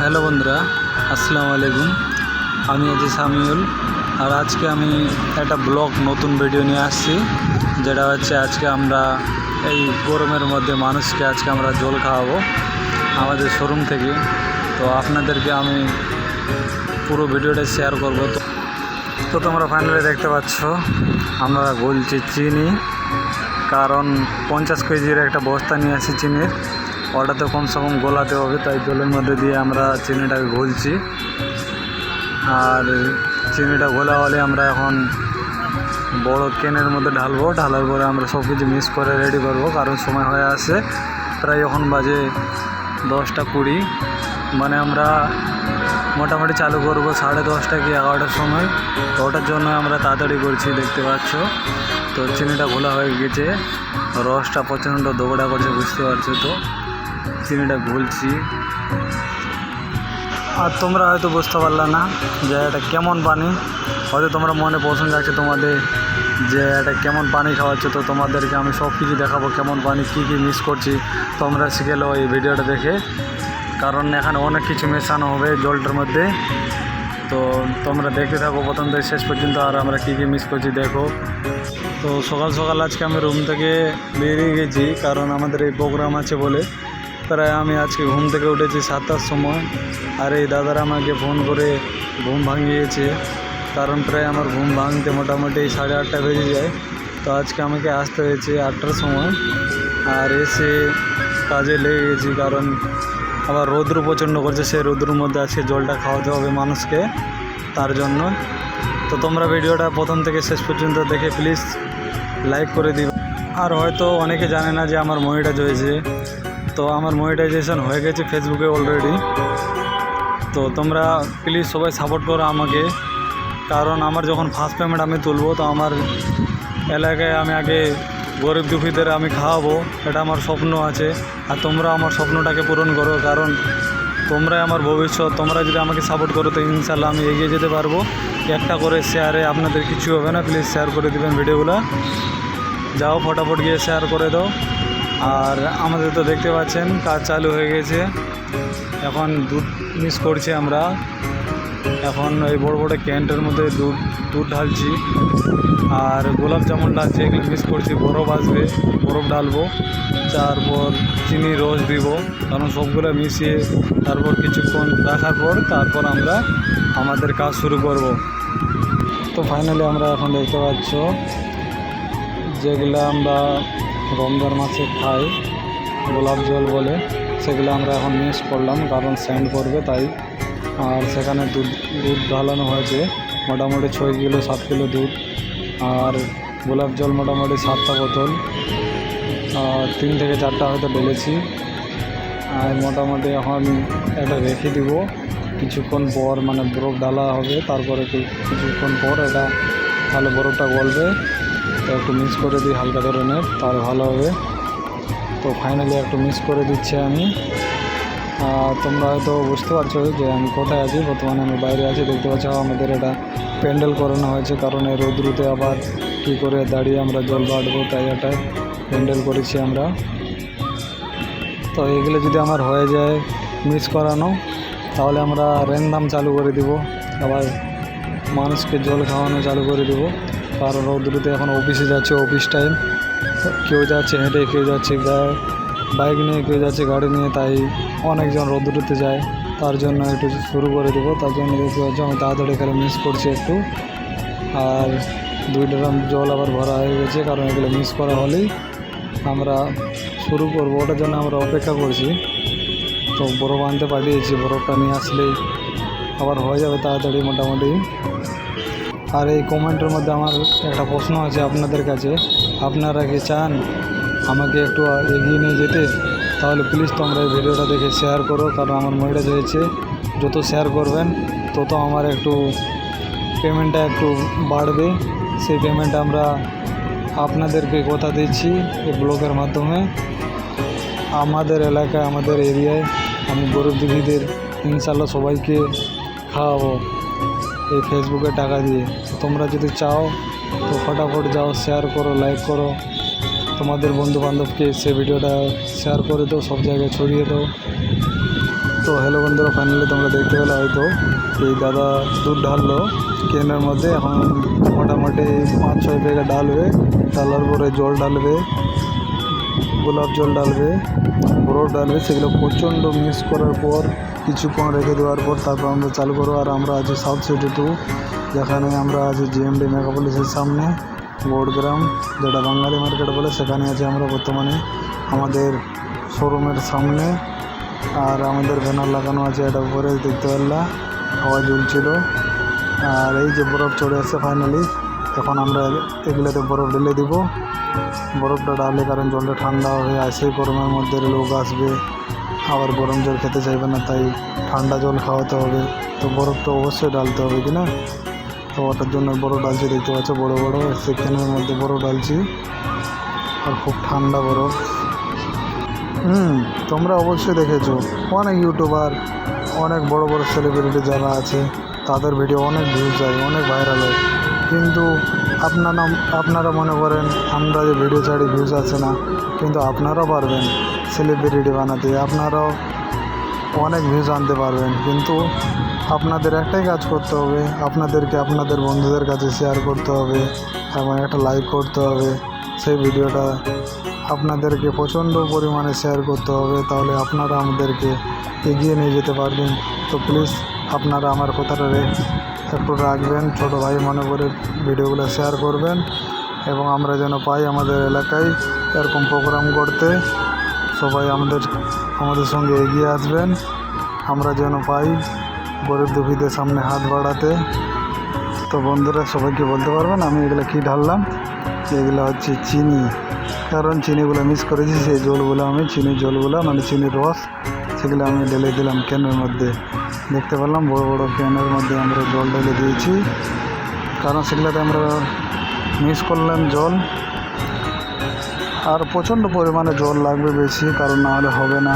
Hello বন্ধুরা, আসসালামু আলাইকুম। আমি আছি সামিউল। আর আজকে আমি একটা ব্লগ, নতুন ভিডিও নিয়ে আসছি, যেটা হচ্ছে আজকে আমরা এই গরমের মধ্যে মানুষকে আজকে আমরা জল খাওয়াবো আমাদের শোরুম থেকে। তো আপনাদেরকে আমি পুরো ভিডিওটা শেয়ার করব। তো তো তোমরা ফাইনালি দেখতে পাচ্ছ, আমরা বলছি চিনি, কারণ পঞ্চাশ কেজির একটা বস্তা নিয়ে আসি চিনির। ওটাতে কমসে কম গোলাতে হবে, তাই জলের মধ্যে দিয়ে আমরা চিনিটাকে ঘুলছি। আর চিনিটা ঘোলা হলে আমরা এখন বড় কেনের মধ্যে ঢালবো, ঢালার পরে আমরা সব কিছু মিক্স করে রেডি করব, কারণ সময় হয়ে আসে প্রায় এখন বাজে দশটা কুড়ি। মানে আমরা মোটামুটি চালু করব সাড়ে দশটা কি এগারোটার সময়। তো ওটার জন্য আমরা তাড়াতাড়ি করছি, দেখতে পাচ্ছ। তো চিনিটা ঘোলা হয়ে গেছে, রসটা প্রচণ্ড দৌড়া করছে, বুঝতে পারছ তো। চিনিটা ঘুলছি আর তোমরা হয়তো বুঝতে পারলে না যে এটা কেমন পানি। হয়তো তোমরা মনে পছন্দ আছে তোমাদের যে এটা কেমন পানি খাওয়াচ্ছে। তো তোমাদেরকে আমি সব কিছু দেখাবো কেমন পানি, কী কী মিস করছি। তোমরা শিখেলো এই ভিডিওটা দেখে। কারণ এখানে অনেক কিছু মেশানো হবে জলটার মধ্যে। তো তোমরা দেখতে থাকো প্রথম থেকে শেষ পর্যন্ত আর আমরা কী কী মিস করছি দেখো। তো সকাল সকাল আজকে আমি রুম থেকে বেরিয়ে গেছি। কারণ আমাদের এই প্রোগ্রাম আছে বলে প্রায় আমি আজকে ঘুম থেকে উঠেছি সাতটার সময়। আর এই দাদারা আমাকে ফোন করে ঘুম ভাঙিয়েছে। কারণ প্রায় আমার ঘুম ভাঙতে মোটামুটি সাড়ে আটটা বেজে যায়। তো আজকে আমাকে আসতে হয়েছে আটটার সময়। আর এসে কাজে লেগে গেছি কারণ আবার রৌদ্র প্রচণ্ড করছে, সেই রৌদ্রের মধ্যে আজকে জলটা খাওয়াতে হবে মানুষকে তার জন্য। তো তোমরা ভিডিওটা প্রথম থেকে শেষ পর্যন্ত দেখে প্লিজ লাইক করে দিবে। আর হয়তো অনেকে জানে না যে আমার মনিটাইজ হয়েছে তো আমার মনিটাইজেশন হয়ে গেছে ফেসবুকে অলরেডি তো তোমরা প্লিজ সবাই সাপোর্ট করো আমাকে। কারণ আমার যখন ফার্স্ট পেমেন্ট আমি তুলবো, তো আমার এলাকায় আমি আগে গরিব দুঃখীদের আমি খাওয়াবো। এটা আমার স্বপ্ন আছে। আর তোমরা আমার স্বপ্নটাকে পূরণ করো। কারণ তোমরাই আমার ভবিষ্যৎ। তোমরা যদি আমাকে সাপোর্ট করো, তো ইনশাল্লাহ আমি এগিয়ে যেতে পারব। একটা করে শেয়ারে আপনাদের কিছু হবে না। প্লিজ শেয়ার করে দেবেন ভিডিওগুলো যাও, ফটাফট গিয়ে শেয়ার করে দাও। আর আমাদের তো দেখতে পাচ্ছেন, কাজ চালু হয়ে গেছে। এখন দুধ মিস করছি আমরা। এখন ওই বড় বড় ক্যান্টের মধ্যে দুধ দুধ ঢালছি। আর গোলাপ জামুন ঢালছি এগুলো মিস করছি, বরফ আসবে, বরফ ঢালবো। তারপর চিনি, রস দিব, কারণ সবগুলো মিশিয়ে তারপর কিছুক্ষণ রাখার পর তারপর আমরা আমাদের কাজ শুরু করব। তো ফাইনালি আমরা এখন দেখতে পাচ্ছ, যেগুলো আমরা রমজান মাসে খাই, গোলাপ জল বলে। সেগুলো আমরা এখন মিক্স করলাম, কারণ স্যান্ড করবে তাই। আর সেখানে দুধ দুধ ঢালানো হয়েছে, মোটামুটি ছয় কিলো, সাত কিলো দুধ। আর গোলাপ জল মোটামুটি সাতটা বোতল। আর তিন থেকে চারটা হয়তো ঢেলেছি আর মোটামুটি এখন এটা রেখে দিব। কিছুক্ষণ পর মানে বরফ ডালা হবে, তারপরে কিছুক্ষণ পর এটা তাহলে বরফটা গলবে। তো একটু মিক্স করে দিই হালকা ধরনের, তার ভালো হবে। তো ফাইনালি একটু মিক্স করে দিচ্ছি আমি। তোমরা হয়তো বুঝতে পারছ যে আমি কোথায় আছি, বর্তমানে আমি বাইরে আছি। দেখতে পাচ্ছ আমাদের এটা প্যান্ডেল করানো হয়েছে, কারণ এই রৌদ্রুতে আবার কী করে দাঁড়িয়ে আমরা জল বাড়বো, তাই এটা প্যান্ডেল করেছি আমরা। তো এগুলো যদি আমার হয়ে যায় মিস করানো, তাহলে আমরা র্যান্ডাম চালু করে দিব, আবার মানুষকে জল খাওয়ানো চালু করে দেব। কারণ রৌদ্রুতে এখন অফিসে যাচ্ছে অফিস টাইম কেউ যাচ্ছে, হেঁটে, কেউ যাচ্ছে বাইক নিয়ে কেউ যাচ্ছে, গাড়ি নিয়ে, তাই অনেকজন রৌদ্রুতে যায়। তার জন্য একটু শুরু করে দেবো। তার জন্য দেখতে পাচ্ছি আমি তাড়াতাড়ি এখানে মিস করছি একটু। আর দুই ড্রাম জল আবার ভরা হয়ে গেছে, কারণ এগুলো মিস করা হলেই আমরা শুরু করব। ওটার জন্য আমরা অপেক্ষা করছি। তো বরফ আনতে পাঠিয়েছি, বরফটা নিয়ে আসলেই আবার হয়ে যাবে তাড়াতাড়ি মোটামুটি। আর এই কমেন্টের মধ্যে আমার একটা প্রশ্ন আছে আপনাদের কাছে। আপনারা কি চান আমাকে একটু এগিয়ে নিয়ে যেতে? তাহলে প্লিজ তোমরা এই ভিডিওটা দেখে শেয়ার করো, কারণ আমার মহিলা হয়েছে যত শেয়ার করবেন, তত আমার একটু পেমেন্টটা একটু বাড়বে। সেই পেমেন্ট আমরা আপনাদেরকে কথা দিচ্ছি এই ব্লগের মাধ্যমে। আমাদের এলাকায়, আমাদের এরিয়ায় আমি গরিব দুঃখীদের ইনশাল্লাহ সবাইকে খাওয়াবো। এই ফেসবুকে টাকা দিয়ে। তোমরা যদি চাও তো ফটাফট যাও শেয়ার করো লাইক করো। তোমাদের বন্ধু বান্ধবকে সে ভিডিওটা শেয়ার করে দাও, সব জায়গায় ছড়িয়ে দাও। তো হ্যালো বন্ধুরা ফাইনালি তোমরা দেখতে পেলে হয়তো এই দাদা দুধ ঢাললো। কেনের মধ্যে এখন মোটামুটি পাঁচ, ছয় ব্যাগে ডালবে ডালার পরে জল ডালবে গোলাপ জল ডালবে বরফ ডালবে সেগুলো প্রচণ্ড মিক্স করার পর কিছুক্ষণ রেখে দেওয়ার পর তারপর আমরা চালু করব আর আমরা আছি সাউথ সিটি টু যেখানে আমরা আছি জিএমডি মেগাপলিসের সামনে বোর্ডগ্রাম যেটা বাঙালি মার্কেট বলে, সেখানে আছি আমরা বর্তমানে আমাদের শোরুমের সামনে। আর আমাদের ব্যানার লাগানো আছে এটা উপরে, দেখতে পারলা? হাওয়া ঝুলছিল আর এই যে বরফ চড়ে আসছে ফাইনালি এখন আমরা এগুলোতে বরফ ঢেলে দিব। বরফটা ডালে কারণ জলটা ঠান্ডা হয়ে আসে, গরমের মধ্যে লোক আসবে। আবার গরম জল খেতে চাইবে না, তাই ঠান্ডা জল খাওয়াতে হবে। তো বরফ তো অবশ্যই ডালতে হবে, কি না? তো ওটার জন্য বরফ ডালচি দেখতে পাচ্ছ, বড় বড়, সেখানের মধ্যে বরফ ডালচি আর খুব ঠান্ডা বরফ। হুম, তোমরা অবশ্যই দেখেছ, অনেক ইউটিউবার, অনেক বড় বড় সেলিব্রিটি যারা আছে, তাদের ভিডিও অনেক ভিউজ যায়, অনেক ভাইরাল হয়। কিন্তু আপনারা আপনারা মনে করেন, আমরা যে ভিডিও ছাড়ি, ভিউজ আছে না, কিন্তু আপনারাও পারবেন। সেলিব্রিটি বানাতে, আপনারাও অনেক ভিউজ আনতে পারবেন। কিন্তু আপনাদের একটাই কাজ করতে হবে, আপনাদেরকে আপনাদের বন্ধুদের কাছে শেয়ার করতে হবে এবং একটা লাইক করতে হবে। সেই ভিডিওটা আপনাদেরকে প্রচণ্ড পরিমাণে শেয়ার করতে হবে, তাহলে আপনারা আমাদেরকে এগিয়ে নিয়ে যেতে পারবেন। তো প্লিজ আপনারা আমার কথাটা একটু রাখবেন, ছোটো ভাই মনে করে ভিডিওগুলো শেয়ার করবেন এবং আমরা যেন পাই আমাদের এলাকায় এরকম প্রোগ্রাম করতে সবাই আমাদের আমাদের সঙ্গে এগিয়ে আসবেন। আমরা যেন পাই গরিব দুঃখীদের সামনে হাত বাড়াতে। তো বন্ধুরা, সবাইকে বলতে পারবেন, আমি এগুলো কী ঢাললাম? এগুলো হচ্ছে চিনি। কারণ চিনিগুলো মিস করেছি, সেই জলগুলো আমি চিনির জলগুলো মানে চিনির রস, সেগুলো আমি ঢেলে দিলাম ক্যানের মধ্যে। দেখতে পেলাম, বড় বড় ক্যানের মধ্যে আমরা জল ঢেলে দিয়েছি। কারণ সেগুলোতে আমরা মিস করলাম জল। আর প্রচণ্ড পরিমাণে জল লাগবে বেশি, কারণ না হলে হবে না।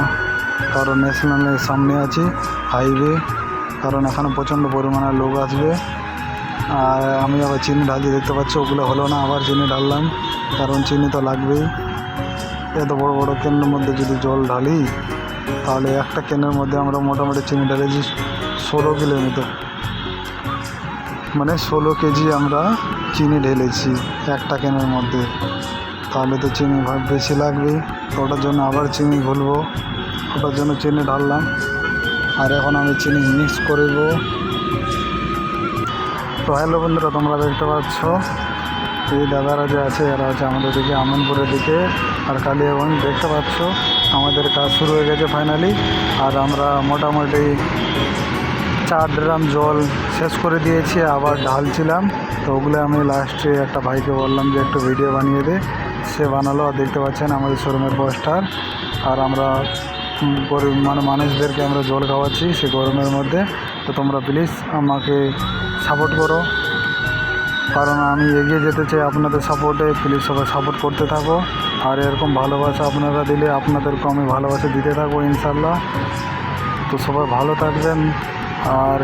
কারণ ন্যাশনালের সামনে আছি হাইওয়ে কারণ এখানে প্রচণ্ড পরিমাণে লোক আসবে। আর আমি আবার চিনি ঢালছি, দেখতে পাচ্ছি, ওগুলো হলো না, আবার চিনি ঢাললাম, কারণ চিনি তো লাগবেই। এত বড় বড় কেনের মধ্যে যদি জল ঢালি, তাহলে একটা কেনের মধ্যে আমরা মোটামুটি চিনি ঢালেছি ষোলো কিলোমিটার। মানে ষোলো কেজি আমরা চিনি ঢেলেছি একটা কেনের মধ্যে। তাহলে তো চিনি বেশি লাগবে ওটার জন্য আবার চিনি ভুলবো। ওটার জন্য চিনি ঢাললাম। আর এখন আমি চিনি মিক্স করব তো হ্যালো বন্ধুরা, তোমরা দেখতে পাচ্ছ? এই দাদারা যে আছে, এরা আছে আমাদের দিকে, আমনপুরের দিকে আর কালী এবং দেখতে পাচ্ছ? আমাদের কাজ শুরু হয়ে গেছে ফাইনালি আর আমরা মোটামুটি চার ড্রাম জল শেষ করে দিয়েছি, আবার ঢালছিলাম। তো ওগুলো আমি লাস্টে একটা ভাইকে বললাম যে একটু ভিডিও বানিয়ে দে। সে বানালো, আর দেখতে পাচ্ছেন আমাদের শোরুমের পোস্টার আর আমরা গরিব মানে মানুষদেরকে আমরা জল খাওয়াচ্ছি সে গরমের মধ্যে। তো তোমরা প্লিজ আমাকে সাপোর্ট করো। কারণ আমি এগিয়ে যেতে চাই আপনাদের সাপোর্টে প্লিজ সবাই সাপোর্ট করতে থাকো। আর এরকম ভালোবাসা আপনারা দিলে আপনাদেরকে আমি ভালোবাসা দিতে থাকব ইনশাল্লাহ তো সবাই ভালো থাকবেন আর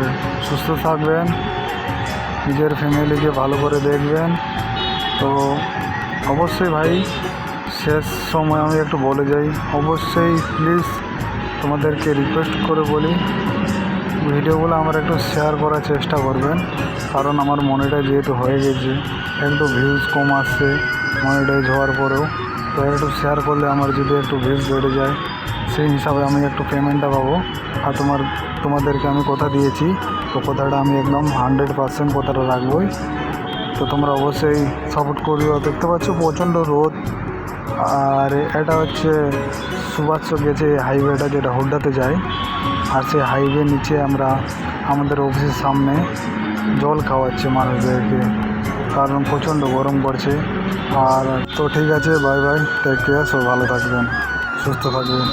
সুস্থ থাকবেন। নিজের ফ্যামিলিকে ভালো করে দেখবেন। তো অবশ্যই ভাই, শেষ সময় আমি একটু বলে যাই। অবশ্যই প্লিজ তোমাদেরকে রিকোয়েস্ট করে বলি, ভিডিওগুলো আমার একটু শেয়ার করার চেষ্টা করবেন। কারণ আমার মনিটাইজ যেহেতু হয়ে গেছে, একটু ভিউজ কম আসছে মনিটাইজ হওয়ার পরেও। তো একটু শেয়ার করলে আমার যদি একটু ভিউজ বেড়ে যায়, সেই হিসাবে আমি একটু পেমেন্টটা পাবো। আর তোমার, তোমাদেরকে আমি কথা দিয়েছি, তো কথাটা আমি একদম হান্ড্রেড পার্সেন্ট কথাটা রাখবই। তো তোমরা অবশ্যই সাপোর্ট করিও। দেখতে পাচ্ছ প্রচণ্ড রোদ। আর এটা হচ্ছে সুভাষ গেছে হাইওয়েটা যেটা হুড্ডাতে যায়। আর সেই হাইওয়ে নিচে আমরা আমাদের অফিসের সামনে জল খাওয়াচ্ছি মানুষদেরকে। কারণ প্রচণ্ড গরম পড়ছে। আর তো ঠিক আছে বাই বাই টেক কেয়ার সব ভালো থাকবেন, সুস্থ থাকবেন।